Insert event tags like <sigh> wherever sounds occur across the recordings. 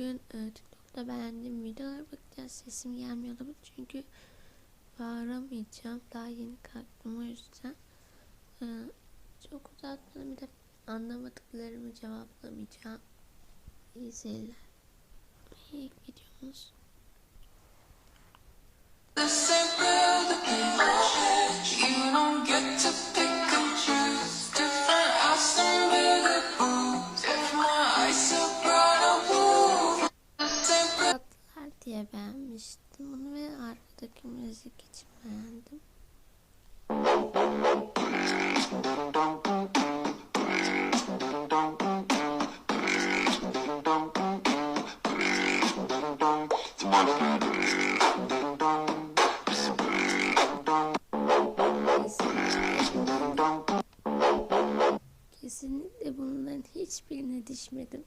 bugün e, TikTok'ta beğendiğim videolara bakacağız. Sesim gelmiyor olabilir çünkü bağıramayacağım. Daha yeni kalktım o yüzden. E, çok uzatmadan bir de anlamadıklarımı cevaplamayacağım. İyi seyirler. İyi videomuz. Kesinlikle bunların hiçbirine düşmedim.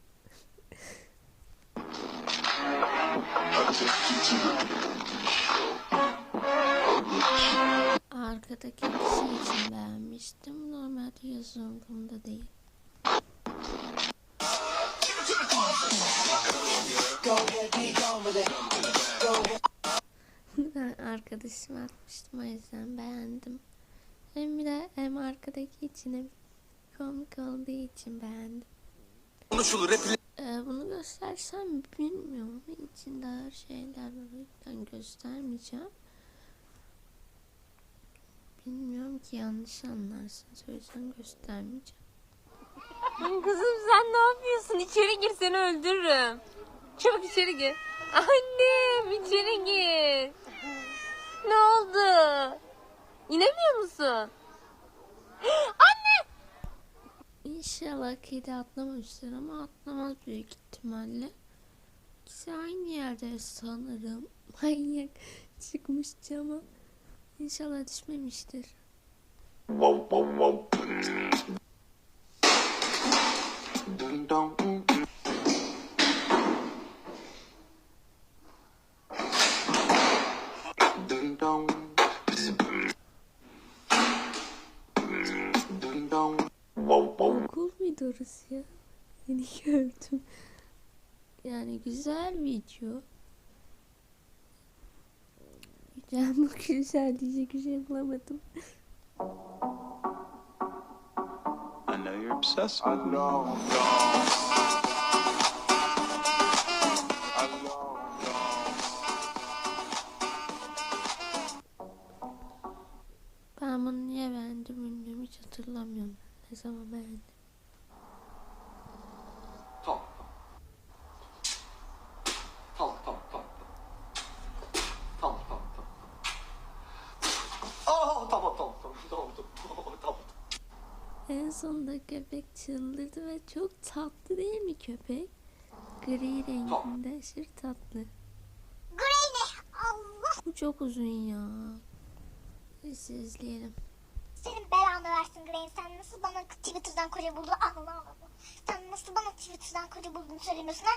Arkadaki kişi için beğenmiştim. Normalde yazıldığımda değil. Ben arkadaşıma atmıştım o yüzden beğendim. Hem bir de hem arkadaki için hem komik olduğu için beğendim. konuşulur hep Ee, bunu göstersem mi bilmiyorum ama içinde ağır şeyler var o yüzden göstermeyeceğim. Bilmiyorum ki yanlış anlarsınız o yüzden göstermeyeceğim. Kızım sen ne yapıyorsun? İçeri gir seni öldürürüm. Çabuk içeri gir. Annem içeri gir. Ne oldu? İnemiyor musun? <gasps> Anne! İnşallah kedi atlamamıştır ama atlamaz büyük ihtimalle. İkisi aynı yerde sanırım. <laughs> Manyak çıkmış cama. İnşallah düşmemiştir. Okul orası ya? <laughs> Yeni gördüm. Yani güzel video. Güzel bu güzel diyecek bir şey bulamadım. I know you're obsessed with me. Sonunda köpek çıldırdı ve çok tatlı değil mi köpek? Gri renginde aşırı tatlı. Granny Allah Bu çok uzun ya. Neyse izleyelim. senin belanı versin Granny. Sen nasıl bana Twitter'dan koca buldun Allah Allah. Sen nasıl bana Twitter'dan koca buldun söylemiyorsun ha?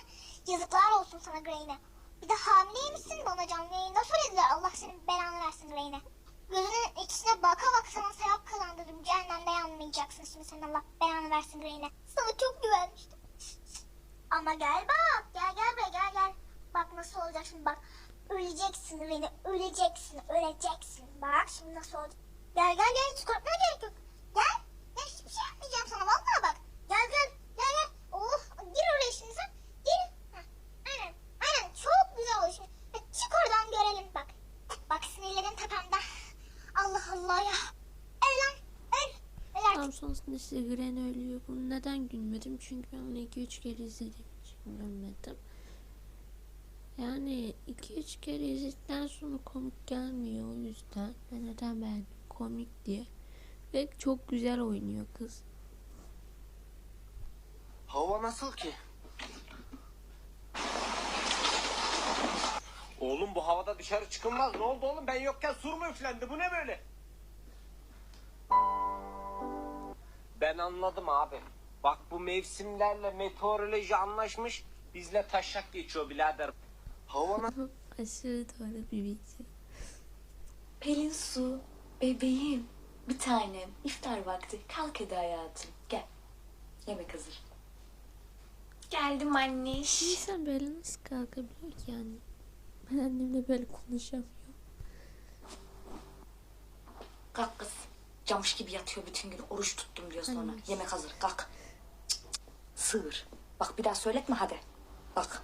Yazıklar olsun sana Granny. Bir de hamileymişsin bana canlı yayında söylediler. Allah senin belanı versin Granny. Gözünün içine baka bak sana sevap kazandırırım. Cehennemde yanmayacaksın şimdi sen Allah belanı versin Granny. Sana çok güvenmiştim. Ama gel bak gel gel buraya gel gel. Bak nasıl olacak şimdi bak. Öleceksin beni öleceksin öleceksin. Bak şimdi nasıl olacak. Gel gel gel hiç korkmaya gerek yok. Gel. Gel hiçbir şey yapmayacağım sana vallahi bak. Gel gel gel gel. Oh gir oraya şimdi sen. Gir. Heh, Aynen aynen çok güzel oldu şimdi. Hadi çık oradan görelim bak. Bak sinirlerim tepemde. Allah Allah ya. Öl lan öl. Öl artık. Tam sonrasında işte Gren ölüyor. Bunu neden gülmedim? Çünkü ben onu 2-3 kere izlediğim için gülmedim. Yani 2-3 kere izledikten sonra komik gelmiyor o yüzden. Ben neden beğendim komik diye. Ve çok güzel oynuyor kız. Hava nasıl ki? Oğlum bu havada dışarı çıkılmaz. Ne oldu oğlum? Ben yokken sur mu üflendi? Bu ne böyle? Ben anladım abi. Bak bu mevsimlerle meteoroloji anlaşmış. Bizle taşak geçiyor birader. Hava nasıl? Aşırı doğru bir video. Pelin Su, bebeğim, bir tanem, iftar vakti. Kalk hadi hayatım, gel. Yemek hazır. Geldim anneş. İnsan böyle nasıl kalkabiliyor ki yani? Ben annemle böyle konuşamıyorum. Kalk kız. Camış gibi yatıyor bütün gün. Oruç tuttum diyor sonra. Anne. Yemek hazır. Kalk. Cık, cık. Sığır. Bak bir daha söyletme hadi. Bak.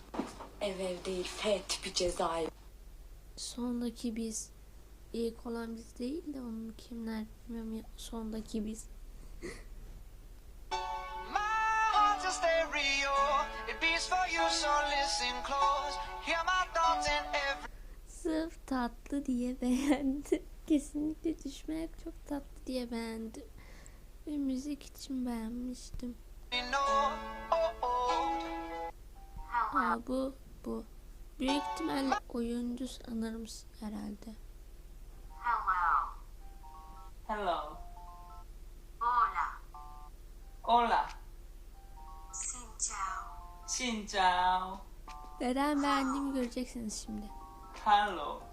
Ev ev değil. F tipi cezaevi. Sondaki biz ilk olan biz değil de onun kimler bilmiyorum ya sondaki biz. Sırf tatlı diye beğendim. Kesinlikle düşmek çok tatlı diye beğendim. Ve müzik için beğenmiştim. Aa bu bu. Büyük ihtimalle oyuncu sanırım herhalde. Hello. Hola. Hola. Xin chào. Xin chào. Neden beğendiğimi göreceksiniz şimdi. Hello.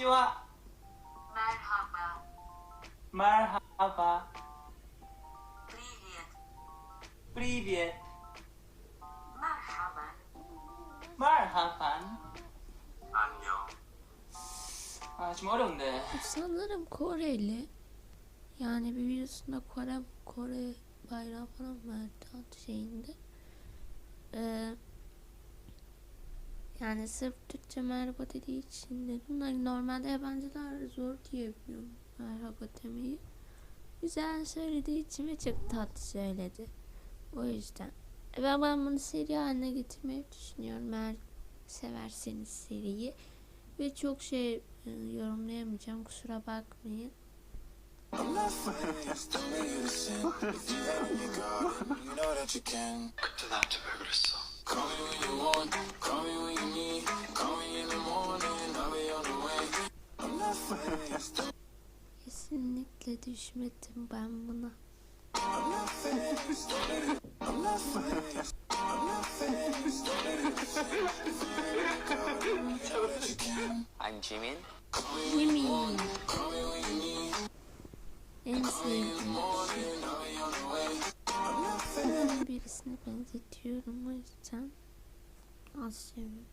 ちは。Merhaba. Привет. Привет. Merhaban. Merhaban. Annyeong. Aa, şimdi. Sanırım Koreli. Yani bir videosunda Kore, Kore bayrağı falan verdi şeyinde. Eee yani sırf Türkçe merhaba dediği için dedim. Hani normalde yabancılar zor diyebiliyorum merhaba demeyi. Güzel söylediği için ve çok tatlı söyledi. O yüzden. Ve ben bunu seri haline getirmeyi düşünüyorum. Eğer severseniz seriyi. Ve çok şey e, yorumlayamayacağım kusura bakmayın. 그 Düşmedim ben buna. I'm Jimin. Yemin. En sevdiğim şey. Ben birisine benzetiyorum o yüzden az seviyorum.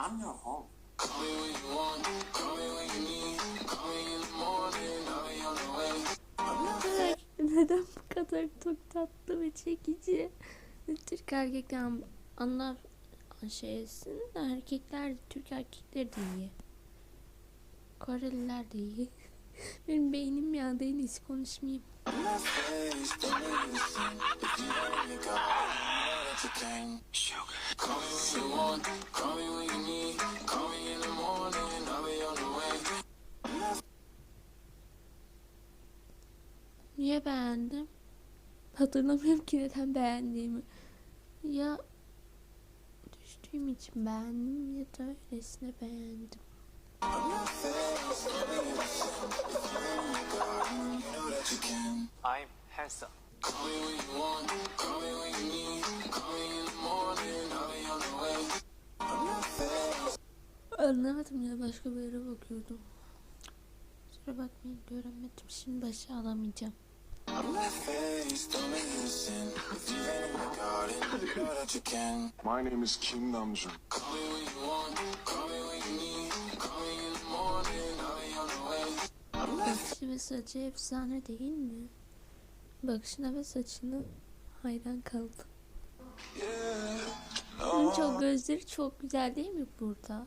I'm your home. Neden bu kadar çok tatlı ve çekici? Türk erkekler anlar şeysin de erkekler Türk erkekleri de iyi. Koreliler de iyi. Benim beynim ya en iyisi konuşmayayım. Niye beğendim? Hatırlamıyorum ki neden beğendiğimi. Ya düştüğüm için beğendim ya da öylesine beğendim. I'm handsome. Anlamadım ya başka bir yere bakıyordum. Kusura bakmayın göremedim. Şimdi başa alamayacağım. My name is Kim Namjoon. Bakışı ve saçı efsane değil mi? Bakışına ve saçına hayran kaldım. Bunun çok gözleri çok güzel değil mi burada?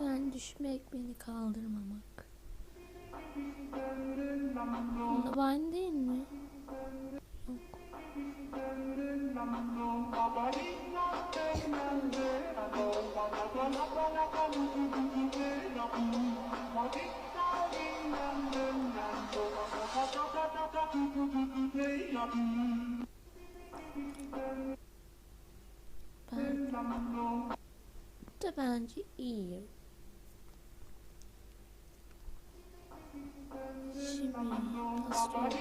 Ben düşmek beni kaldırmamak. Da bence iyiyim. Şimdi nasıl oldu?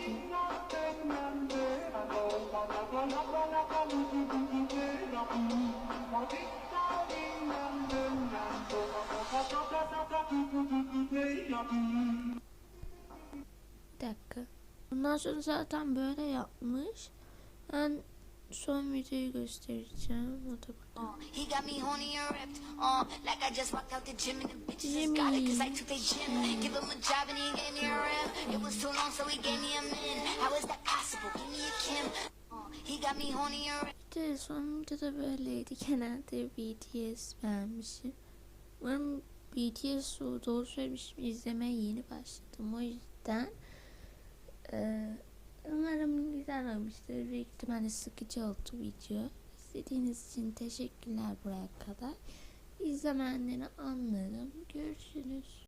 Bir dakika. Bundan sonra zaten böyle yapmış. Ben son videoyu göstereceğim. O da burada. Uh. Uh, ripped. İşte son videoda böyleydi. Genelde BTS beğenmişim. Umarım BTS doğru söylemişim. izlemeye yeni başladım. O yüzden eee, umarım güzel olmuştur. Büyük ihtimalle sıkıcı oldu video. İzlediğiniz için teşekkürler buraya kadar. İzlemeyenleri anlarım. Görüşürüz.